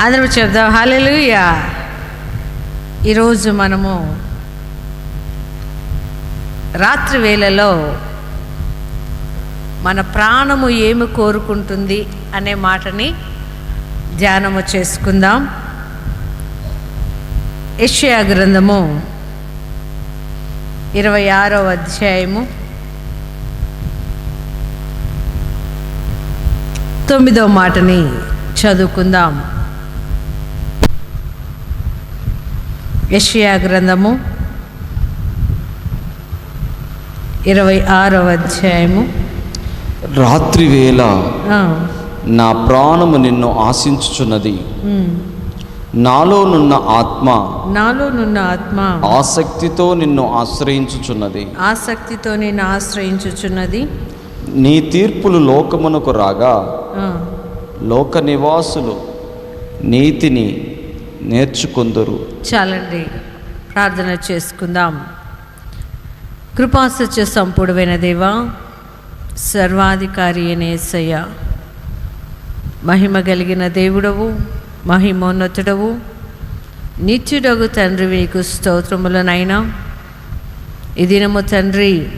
అందరూ చెప్దాం హల్లెలూయా. ఈరోజు మనము రాత్రి వేళలో మన ప్రాణము ఏమి కోరుకుంటుంది అనే మాటని ధ్యానము చేసుకుందాం. యెషయా గ్రంథము ఇరవై ఆరో అధ్యాయము తొమ్మిదో మాటని చదువుకుందాం. యెషయా గ్రంథము ఇరవై ఆరవ అధ్యాయము. రాత్రి వేళ నా ప్రాణము నిన్ను ఆశించుచున్నది. నాలోనున్న ఆత్మ నాలోనున్న ఆత్మ ఆసక్తితో నిన్ను ఆశ్రయించుచున్నది. ఆసక్తితో నేను ఆశ్రయించుచున్నది. నీ తీర్పులు లోకమునకు రాగా లోక నివాసులు నీతిని నేర్చుకొందురు. చాలండి ప్రార్థన చేసుకుందాం. కృపాసత్య సంపుడువైన దేవా సర్వాధికారి అనేసయ్య మహిమ కలిగిన దేవుడవు మహిమోన్నతుడవు నిత్యుడగు తండ్రి మీకు స్తోత్రములనైనా. ఈ దినము తండ్రి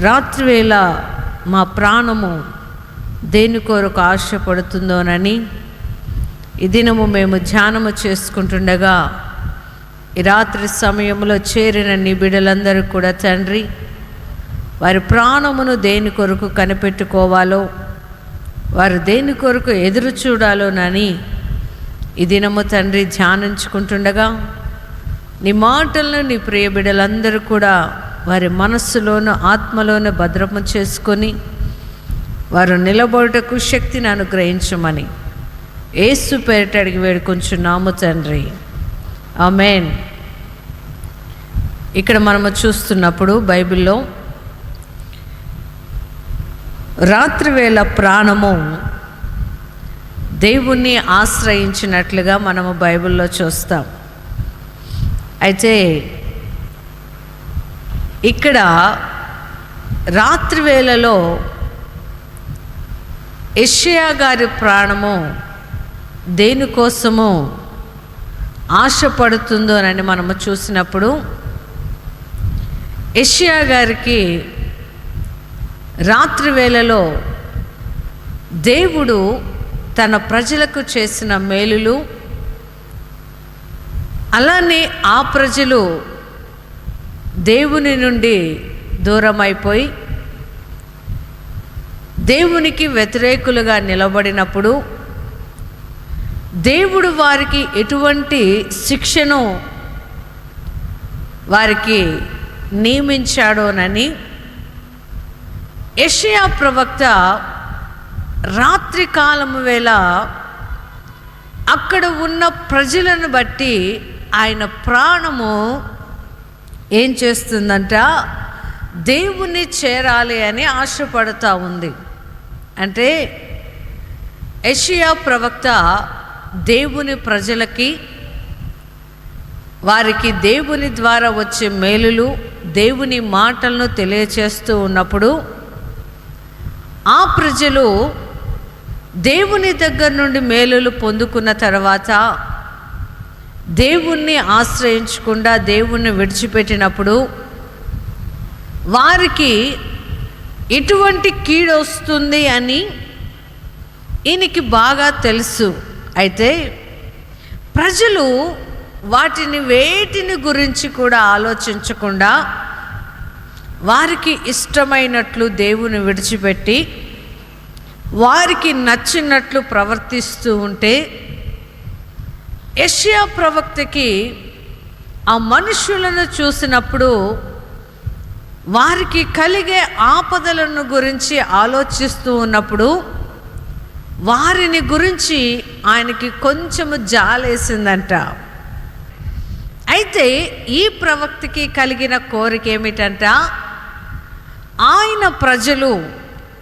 రాత్రివేళ మా ప్రాణము దేని కొరకు ఆశపడుతుందోనని ఈ దినము మేము ధ్యానము చేసుకుంటుండగా ఈ రాత్రి సమయంలో చేరిన నీ బిడ్డలందరూ కూడా తండ్రి వారి ప్రాణమును దేని కొరకు కనిపెట్టుకోవాలో వారు దేని కొరకు ఎదురు చూడాలోనని ఈ దినము తండ్రి ధ్యానించుకుంటుండగా నీ మాటలను నీ ప్రియ బిడ్డలందరూ కూడా వారి మనస్సులోను ఆత్మలోను భద్రము చేసుకొని వారు నిలబడుటకు శక్తిని అనుగ్రహించమని ఏసు పేరిట అడిగి వేడుకొంచున్నాము తండ్రి. ఆమెన్. ఇక్కడ మనము చూస్తున్నప్పుడు బైబిల్లో రాత్రివేళ ప్రాణము దేవుణ్ణి ఆశ్రయించినట్లుగా మనము బైబిల్లో చూస్తాం. అయితే ఇక్కడ రాత్రివేళలో యెషయా గారి ప్రాణము దేనికోసము ఆశపడుతుందోనని మనము చూసినప్పుడు యెషయా గారికి రాత్రి వేళలో దేవుడు తన ప్రజలకు చేసిన మేలులు అలానే ఆ ప్రజలు దేవుని నుండి దూరం అయిపోయి దేవునికి వ్యతిరేకులుగా నిలబడినప్పుడు దేవుడు వారికి ఎటువంటి శిక్షను వారికి నియమించాడోనని యెషయా ప్రవక్త రాత్రి కాలము వేళ అక్కడ ఉన్న ప్రజలను బట్టి ఆయన ప్రాణము ఏం చేస్తుందంట? దేవుణ్ణి చేరాలి అని ఆశపడుతూ ఉంది. అంటే యెషయా ప్రవక్త దేవుని ప్రజలకి వారికి దేవుని ద్వారా వచ్చే మేలులు దేవుని మాటలను తెలియచేస్తూ ఉన్నప్పుడు ఆ ప్రజలు దేవుని దగ్గర నుండి మేలులు పొందుకున్న తర్వాత దేవుణ్ణి ఆశ్రయించకుండా దేవుణ్ణి విడిచిపెట్టినప్పుడు వారికి ఎటువంటి కీడు వస్తుంది అని ఈయనకి బాగా తెలుసు. అయితే ప్రజలు వాటిని వేటిని గురించి కూడా ఆలోచించకుండా వారికి ఇష్టమైనట్లు దేవుని విడిచిపెట్టి వారికి నచ్చినట్లు ప్రవర్తిస్తూ ఉంటే యష్యా ప్రవక్తకి ఆ మనుషులను చూసినప్పుడు వారికి కలిగే ఆపదలను గురించి ఆలోచిస్తూ ఉన్నప్పుడు వారిని గురించి ఆయనకి కొంచెము జాలేసిందంట. అయితే ఈ ప్రవక్తకి కలిగిన కోరిక ఏమిటంట? ఆయన ప్రజలు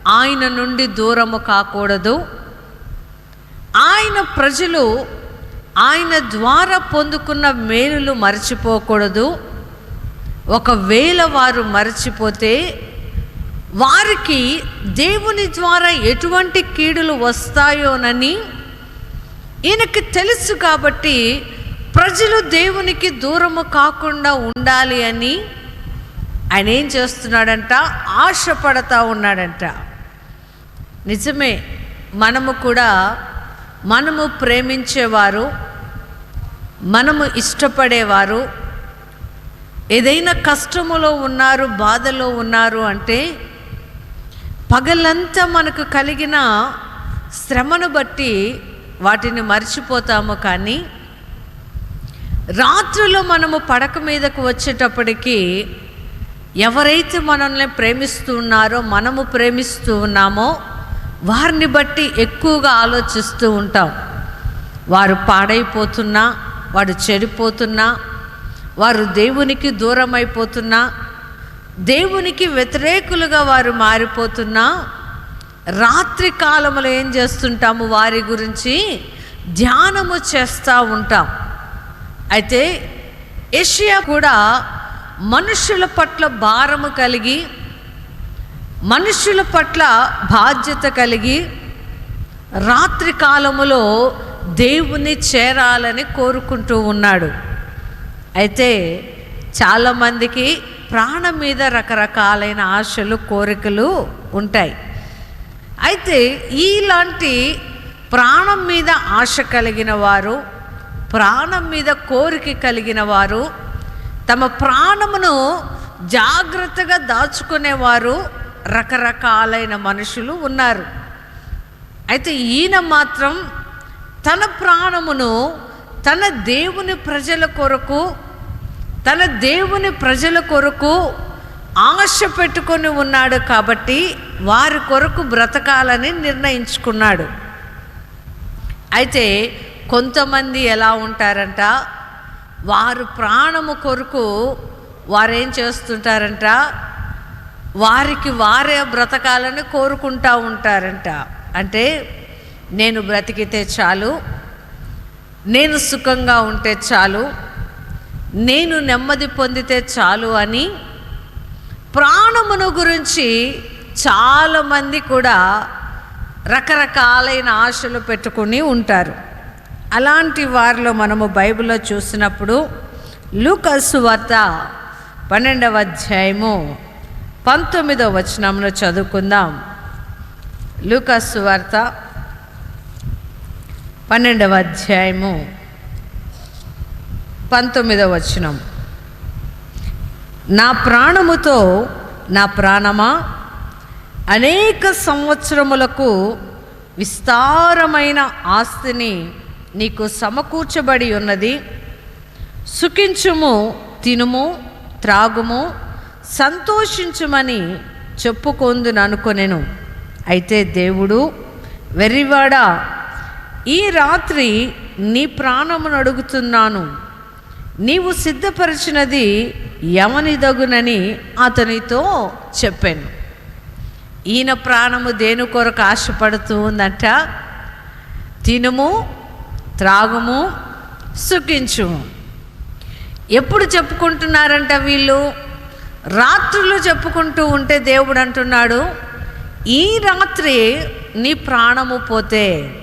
ఆయన నుండి దూరము కాకూడదు. ఆయన ప్రజలు ఆయన ద్వారా పొందుకున్న మేలులు మర్చిపోకూడదు. ఒకవేళ వారు మరచిపోతే వారికి దేవుని ద్వారా ఎటువంటి కీడులు వస్తాయోనని ఈయనకి తెలుసు కాబట్టి ప్రజలు దేవునికి దూరము కాకుండా ఉండాలి అని ఆయన ఏం చేస్తున్నాడంట? ఆశపడతా ఉన్నాడంట. నిజమే మనము కూడా మనము ప్రేమించేవారు మనము ఇష్టపడేవారు ఏదైనా కష్టములో ఉన్నారు బాధలో ఉన్నారు అంటే పగలంతా మనకు కలిగిన శ్రమను బట్టి వాటిని మర్చిపోతాము కానీ రాత్రులు మనము పడక మీదకు వచ్చేటప్పటికి ఎవరైతే మనల్ని ప్రేమిస్తూ ఉన్నారో మనము ప్రేమిస్తూ ఉన్నామో వారిని బట్టి ఎక్కువగా ఆలోచిస్తూ ఉంటాం. వారు పాడైపోతున్నా వాడు చెడిపోతున్నా వారు దేవునికి దూరం అయిపోతున్నా దేవునికి వ్యతిరేకులుగా వారు మారిపోతున్నా రాత్రి కాలంలో ఏం చేస్తుంటాము? వారి గురించి ధ్యానము చేస్తూ ఉంటాం. అయితే ఏషియా కూడా మనుషుల పట్ల భారము కలిగి మనుషుల పట్ల బాధ్యత కలిగి రాత్రి కాలములో దేవుని చేరాలని కోరుకుంటూ ఉన్నాడు. అయితే చాలామందికి ప్రాణం మీద రకరకాలైన ఆశలు కోరికలు ఉంటాయి. అయితే ఇలాంటి ప్రాణం మీద ఆశ కలిగిన వారు ప్రాణం మీద కోరిక కలిగిన వారు తమ ప్రాణమును జాగ్రత్తగా దాచుకునేవారు రకరకాలైన మనుషులు ఉన్నారు. అయితే ఈయన మాత్రం తన ప్రాణమును తన దేవుని ప్రజల కొరకు తన దేవుని ప్రజల కొరకు ఆశ పెట్టుకొని ఉన్నాడు కాబట్టి వారి కొరకు బ్రతకాలని నిర్ణయించుకున్నాడు. అయితే కొంతమంది ఎలా ఉంటారంట? వారు ప్రాణము కొరకు వారేం చేస్తుంటారంట? వారికి వారే బ్రతకాలని కోరుకుంటా ఉంటారంట. అంటే నేను బ్రతికితే చాలు నేను సుఖంగా ఉంటే చాలు నేను నెమ్మది పొందితే చాలు అని ప్రాణమును గురించి చాలామంది కూడా రకరకాలైన ఆశలు పెట్టుకుని ఉంటారు. అలాంటి వారిలో మనము బైబిల్లో చూసినప్పుడు లూకసు వార్త పన్నెండవ అధ్యాయము పంతొమ్మిదవ వచనంలో చదువుకుందాం. లూకసు వార్త పన్నెండవ అధ్యాయము పంతొమ్మిదవ వచనం. నా ప్రాణముతో నా ప్రాణమా? అనేక సంవత్సరములకు విస్తారమైన ఆస్తిని నీకు సమకూర్చబడి ఉన్నది. సుఖించుము తినుము త్రాగుము సంతోషించుమని చెప్పుకొందుననుకొనెను అయితే దేవుడు వెర్రివాడా ఈ రాత్రి నీ ప్రాణమును అడుగుతున్నాను. నీవు సిద్ధపరిచినది యమనిదగునని అతనితో చెప్పాను. ఈయన ప్రాణము దేని కొరకు ఆశపడుతూ ఉందంట? తినుము త్రాగుము సుఖించు ఎప్పుడు చెప్పుకుంటున్నారంట వీళ్ళు? రాత్రులు చెప్పుకుంటూ ఉంటే దేవుడు అంటున్నాడు ఈ రాత్రి నీ ప్రాణము పోతే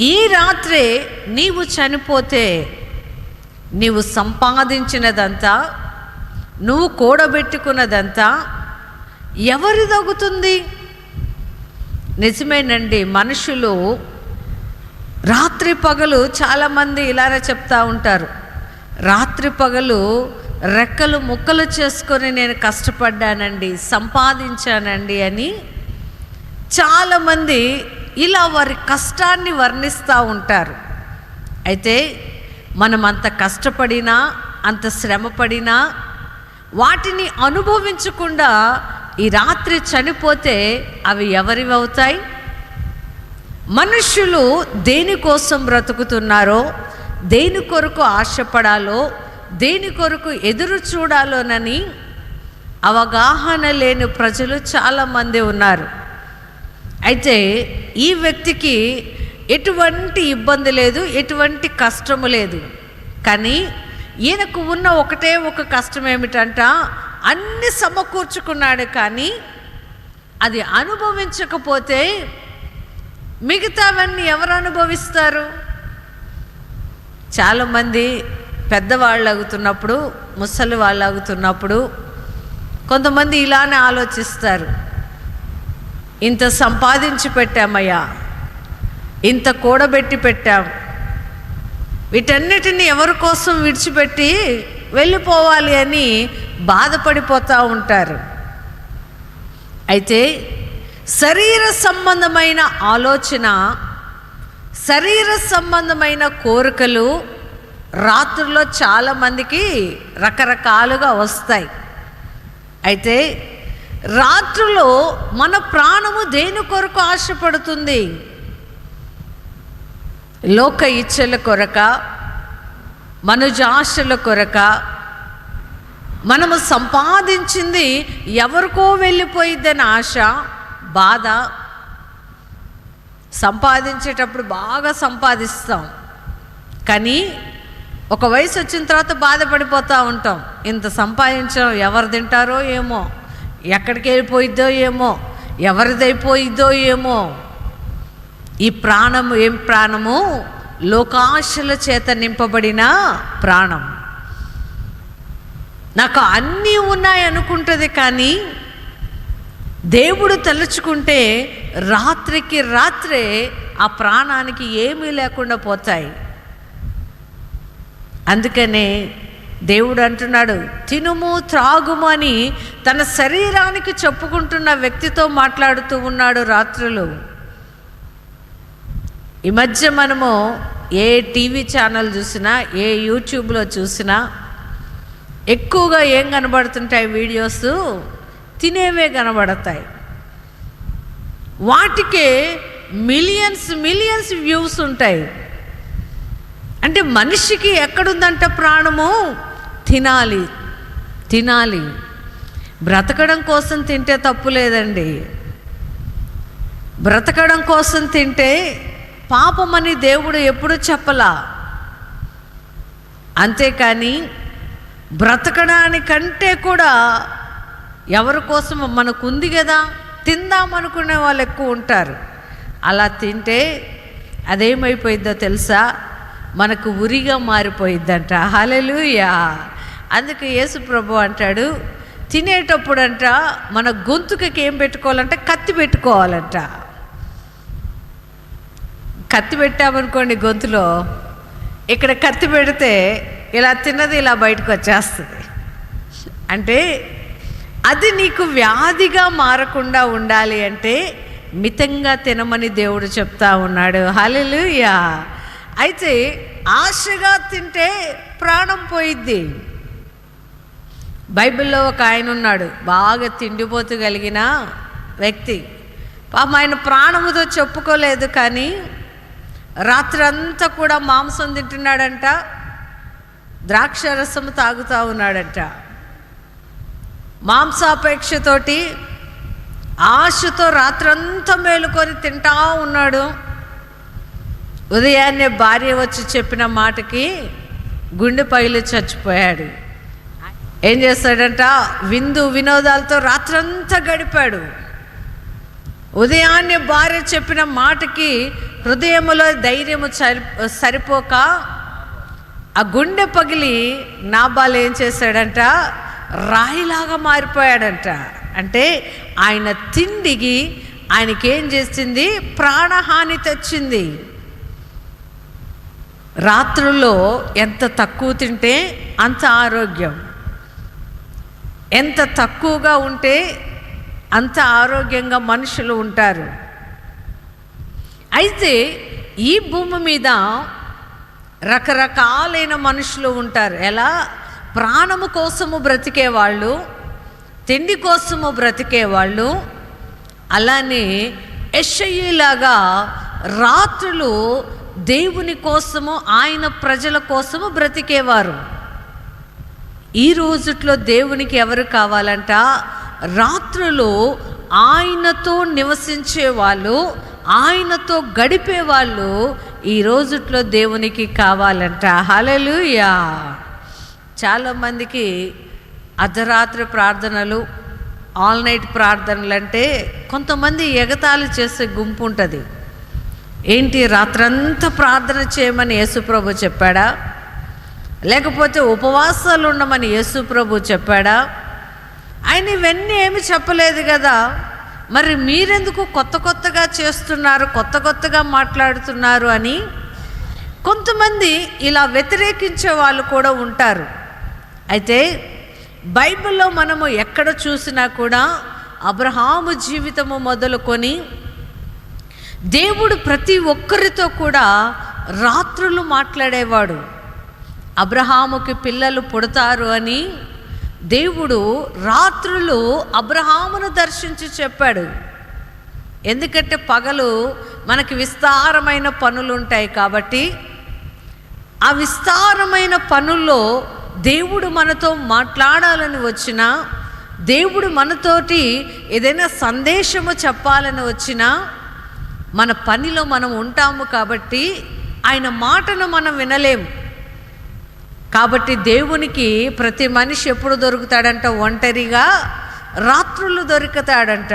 ఈ రాత్రి నీవు చనిపోతే నీవు సంపాదించినదంతా నువ్వు కూడబెట్టుకున్నదంతా ఎవరి తగ్గుతుంది నిజమేనండి మనుషులు రాత్రి పగలు చాలామంది ఇలానే చెప్తా ఉంటారు. రాత్రి పగలు రెక్కలు ముక్కలు చేసుకొని నేను కష్టపడ్డానండి సంపాదించానండి అని చాలామంది ఇలా వారి కష్టాన్ని వర్ణిస్తూ ఉంటారు. అయితే మనం అంత కష్టపడినా అంత శ్రమపడినా వాటిని అనుభవించకుండా ఈ రాత్రి చనిపోతే అవి ఎవరివి అవుతాయి? మనుష్యులు దేనికోసం బ్రతుకుతున్నారో దేని కొరకు ఆశపడాలో దేని కొరకు ఎదురు చూడాలోనని అవగాహన లేని ప్రజలు చాలామంది ఉన్నారు. అయితే ఈ వ్యక్తికి ఎటువంటి ఇబ్బంది లేదు ఎటువంటి కష్టము లేదు. కానీ ఈయనకు ఉన్న ఒకటే ఒక కష్టం ఏమిటంట అన్ని సమకూర్చుకున్నాడు కానీ అది అనుభవించకపోతే మిగతావన్నీ ఎవరు అనుభవిస్తారు? చాలామంది పెద్దవాళ్ళు అవుతున్నప్పుడు ముసలి వాళ్ళు అవుతున్నప్పుడు కొంతమంది ఇలానే ఆలోచిస్తారు. ఇంత సంపాదించి పెట్టామయ్యా ఇంత కూడబెట్టి పెట్టాం. వీటన్నిటిని ఎవరి కోసం విడిచిపెట్టి వెళ్ళిపోవాలి అని బాధపడిపోతూ ఉంటారు. అయితే శరీర సంబంధమైన ఆలోచన శరీర సంబంధమైన కోరికలు రాత్రుల్లో చాలామందికి రకరకాలుగా వస్తాయి. అయితే రాత్రులో మన ప్రాణము దేని కొరకు ఆశపడుతుంది? లోక ఇచ్చల కొరక మనుజాశల కొరక మనము సంపాదించింది ఎవరికో వెళ్ళిపోయిద్దని ఆశ బాధ. సంపాదించేటప్పుడు బాగా సంపాదిస్తాం. కానీ ఒక వయసు వచ్చిన తర్వాత బాధపడిపోతూ ఉంటాం. ఇంత సంపాదించడం ఎవరు తింటారో ఏమో ఎక్కడికి వెళ్ళిపోయిద్దో ఏమో ఎవరిదైపోయిద్దో ఏమో. ఈ ప్రాణము ఏం ప్రాణము? లోకాశల చేత నింపబడిన ప్రాణం. నాకు అన్నీ ఉన్నాయి అనుకుంటుంది కానీ దేవుడు తలుచుకుంటే రాత్రికి రాత్రే ఆ ప్రాణానికి ఏమీ లేకుండా పోతాయి. అందుకనే దేవుడు అంటున్నాడు తినుము త్రాగుము అని తన శరీరానికి చెప్పుకుంటున్న వ్యక్తితో మాట్లాడుతూ ఉన్నాడు రాత్రులు. ఈ మధ్య మనము ఏ టీవీ ఛానల్ చూసినా ఏ యూట్యూబ్లో చూసినా ఎక్కువగా ఏం కనబడుతుంటాయి వీడియోస్? తినేవే కనబడతాయి. వాటికే మిలియన్స్ మిలియన్స్ వ్యూస్ ఉంటాయి. అంటే మనిషికి ఎక్కడుందంట ప్రాణము? తినాలి తినాలి. బ్రతకడం కోసం తింటే తప్పు లేదండి. బ్రతకడం కోసం తింటే పాపమని దేవుడు ఎప్పుడు చెప్పలా. అంతేకాని బ్రతకడానికంటే కూడా ఎవరి కోసం మనకు ఉంది కదా తిందామనుకునే వాళ్ళు ఎక్కువ ఉంటారు. అలా తింటే అదేమైపోయిందో తెలుసా? మనకు ఉరిగా మారిపోయిద్దంట. హలెలుయా అందుకే యేసు ప్రభు అంటాడు తినేటప్పుడంట మన గొంతుకకి ఏం పెట్టుకోవాలంటే కత్తి పెట్టుకోవాలంట. కత్తి పెట్టామనుకోండి గొంతులో ఇక్కడ కత్తి పెడితే ఇలా తిన్నది ఇలా బయటకు వచ్చేస్తుంది. అంటే అది నీకు వ్యాధిగా మారకుండా ఉండాలి అంటే మితంగా తినమని దేవుడు చెప్తా ఉన్నాడు. హలెలుయా అయితే ఆశగా తింటే ప్రాణం పోయిద్ది. బైబిల్లో ఒక ఆయన ఉన్నాడు బాగా తిండిపోతూ కలిగిన వ్యక్తి. పాపం ఆయన ప్రాణముతో చెప్పుకోలేదు కానీ రాత్రంతా కూడా మాంసం తింటున్నాడంట ద్రాక్ష రసము తాగుతూ ఉన్నాడంట. మాంసాపేక్షతోటి ఆశతో రాత్రంతా మేలుకొని తింటా ఉన్నాడు. ఉదయాన్నే భార్య వచ్చి చెప్పిన మాటకి గుండె పగిలి చచ్చిపోయాడు. ఏం చేస్తాడంట? విందు వినోదాలతో రాత్రంతా గడిపాడు. ఉదయాన్నే భార్య చెప్పిన మాటకి హృదయములో ధైర్యము సరి సరిపోక ఆ గుండె పగిలి నాబాలు ఏం చేశాడంట? రాయిలాగా మారిపోయాడంట. అంటే ఆయన తిండికి ఆయనకేం చేసింది? ప్రాణహాని తెచ్చింది. రాత్రుల్లో ఎంత తక్కువ తింటే అంత ఆరోగ్యం. ఎంత తక్కువగా ఉంటే అంత ఆరోగ్యంగా మనుషులు ఉంటారు. అయితే ఈ భూమి మీద రకరకాలైన మనుషులు ఉంటారు. ఎలా? ప్రాణము కోసము బ్రతికేవాళ్ళు తిండి కోసము బ్రతికేవాళ్ళు అలానే యషయ్యలాగా రాత్రులు దేవుని కోసము ఆయన ప్రజల కోసము బ్రతికేవారు. ఈ రోజుట్లో దేవునికి ఎవరు కావాలంట? రాత్రులు ఆయనతో నివసించే వాళ్ళు ఆయనతో గడిపే వాళ్ళు ఈ రోజుట్లో దేవునికి కావాలంట. హలలుయా చాలామందికి అర్ధరాత్రి ప్రార్థనలు ఆల్ నైట్ ప్రార్థనలు అంటే కొంతమంది ఎగతాళి చేసే గుంపు ఉంటుంది. ఏంటి రాత్రంతా ప్రార్థన చేయమని యేసుప్రభు చెప్పాడా? లేకపోతే ఉపవాసాలు ఉండమని యేసుప్రభు చెప్పాడా? ఆయన ఇవన్నీ ఏమి చెప్పలేదు కదా. మరి మీరెందుకు కొత్త కొత్తగా చేస్తున్నారు కొత్త కొత్తగా మాట్లాడుతున్నారు అని? కొంతమంది ఇలా వ్యతిరేకించే వాళ్ళు కూడా ఉంటారు. అయితే బైబిల్లో మనము ఎక్కడ చూసినా కూడా అబ్రహాము జీవితము మొదలుకొని దేవుడు ప్రతి ఒక్కరితో కూడా రాత్రులు మాట్లాడేవాడు. అబ్రహాముకి పిల్లలు పుడతారు అని దేవుడు రాత్రులు అబ్రహామును దర్శించి చెప్పాడు. ఎందుకంటే పగలు మనకి విస్తారమైన పనులు ఉంటాయి కాబట్టి ఆ విస్తారమైన పనుల్లో దేవుడు మనతో మాట్లాడాలని వచ్చినా దేవుడు మనతోటి ఏదైనా సందేశము చెప్పాలని వచ్చినా మన పనిలో మనం ఉంటాము కాబట్టి ఆయన మాటను మనం వినలేం. కాబట్టి దేవునికి ప్రతి మనిషి ఎప్పుడు దొరుకుతాడంట? ఒంటరిగా రాత్రులు దొరుకుతాడంట.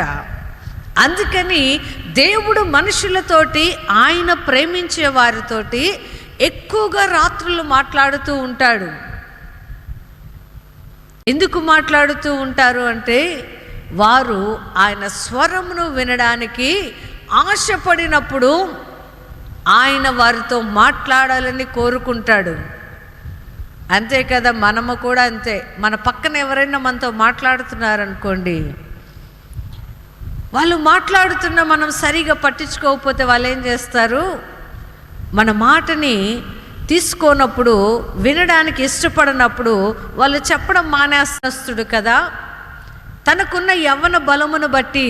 అందుకని దేవుడు మనుషులతోటి ఆయన ప్రేమించే వారితోటి ఎక్కువగా రాత్రులు మాట్లాడుతూ ఉంటాడు. ఎందుకు మాట్లాడుతూ ఉంటారు అంటే వారు ఆయన స్వరమును వినడానికి ఆశపడినప్పుడు ఆయన వారితో మాట్లాడాలని కోరుకుంటాడు. అంతే కదా మనము కూడా అంతే. మన పక్కన ఎవరైనా మనతో మాట్లాడుతున్నారనుకోండి వాళ్ళు మాట్లాడుతున్న మనం సరిగా పట్టించుకోకపోతే వాళ్ళు ఏం చేస్తారు? మన మాటని తీసుకోనప్పుడు వినడానికి ఇష్టపడినప్పుడు వాళ్ళు చెప్పడం మానేస్తుడు కదా. తనకున్న యవ్వన బలమును బట్టి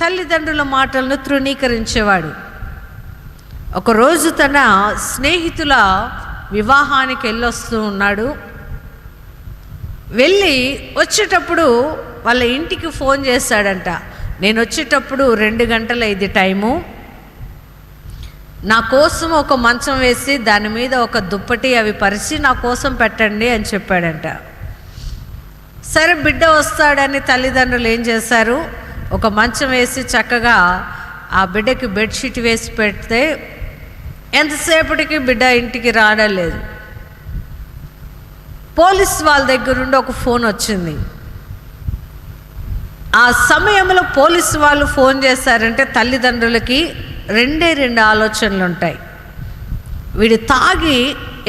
తల్లిదండ్రుల మాటలను తృణీకరించేవాడు. ఒకరోజు తన స్నేహితుల వివాహానికి వెళ్ళొస్తూ ఉన్నాడు. వెళ్ళి వచ్చేటప్పుడు వాళ్ళ ఇంటికి ఫోన్ చేశాడంట. నేను వచ్చేటప్పుడు రెండు గంటల ఇది టైము. నా కోసం ఒక మంచం వేసి దాని మీద ఒక దుప్పటి అవి పరిచి నా కోసం పెట్టండి అని చెప్పాడంట. సరే బిడ్డ వస్తాడని తల్లిదండ్రులు ఏం చేశారు? ఒక మంచం వేసి చక్కగా ఆ బిడ్డకి బెడ్షీట్ వేసి పెడితే ఎంతసేపటికి బిడ్డ ఇంటికి రావడం లేదు పోలీస్ వాళ్ళ దగ్గర నుండి ఒక ఫోన్ వచ్చింది. ఆ సమయంలో పోలీసు వాళ్ళు ఫోన్ చేశారంటే తల్లిదండ్రులకి రెండే రెండు ఆలోచనలు ఉంటాయి. వీడు తాగి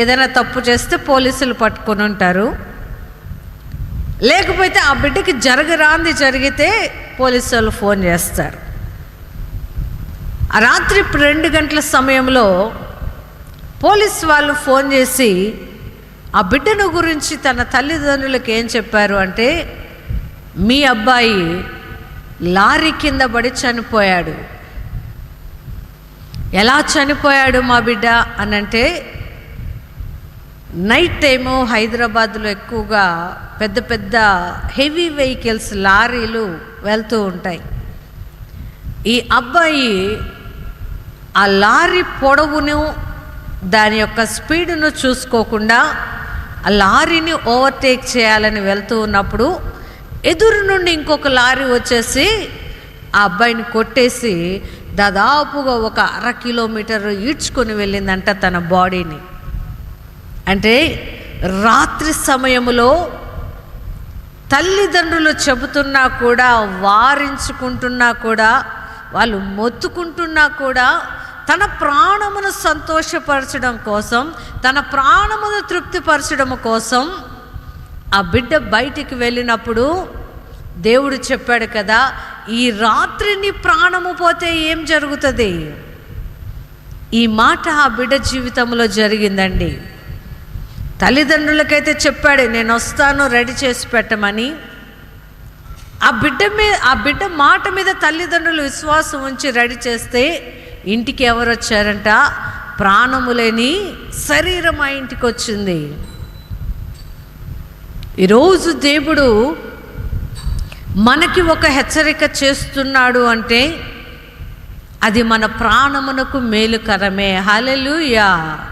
ఏదైనా తప్పు చేస్తే పోలీసులు పట్టుకొని ఉంటారు. లేకపోతే ఆ బిడ్డకి జరగరాంది జరిగితే పోలీసు వాళ్ళు ఫోన్ చేస్తారు. ఆ రాత్రి రెండు గంటల సమయంలో పోలీస్ వాళ్ళు ఫోన్ చేసి ఆ బిడ్డను గురించి తన తల్లిదండ్రులకు ఏం చెప్పారు? అంటే మీ అబ్బాయి లారీ కింద పడి చనిపోయాడు. ఎలా చనిపోయాడు మా బిడ్డ? అనంటే నైట్ టైము హైదరాబాద్లో ఎక్కువగా పెద్ద పెద్ద హెవీ వెహికల్స్ లారీలు వెళ్తూ ఉంటాయి. ఈ అబ్బాయి ఆ లారీ పొడవును దాని యొక్క స్పీడును చూసుకోకుండా ఆ లారీని ఓవర్టేక్ చేయాలని వెళ్తూ ఉన్నప్పుడు ఎదురు నుండి ఇంకొక లారీ వచ్చేసి ఆ అబ్బాయిని కొట్టేసి దాదాపుగా ఒక అర కిలోమీటర్ ఈడ్చుకొని వెళ్ళిందంట తన బాడీని. అంటే రాత్రి సమయములో తల్లిదండ్రులు చెబుతున్నా కూడా వారించుకుంటున్నా కూడా వాళ్ళు మొత్తుకుంటున్నా కూడా తన ప్రాణమును సంతోషపరచడం కోసం తన ప్రాణమును తృప్తిపరచడం కోసం ఆ బిడ్డ బయటికి వెళ్ళినప్పుడు దేవుడు చెప్పాడు కదా ఈ రాత్రి నీ ప్రాణము పోతే ఏం జరుగుతుంది? ఈ మాట ఆ బిడ్డ జీవితంలో జరిగిందండి. తల్లిదండ్రులకైతే చెప్పాడు నేను వస్తాను రెడీ చేసి పెట్టమని. ఆ బిడ్డ మీద ఆ బిడ్డ మాట మీద తల్లిదండ్రులు విశ్వాసం ఉంచి రెడీ చేస్తే ఇంటికి ఎవరు వచ్చారంట? ప్రాణము లేని శరీరం ఆ ఇంటికి వచ్చింది. ఈరోజు దేవుడు మనకి ఒక హెచ్చరిక చేస్తున్నాడు అంటే అది మన ప్రాణమునకు మేలుకరమే. హలెలుయా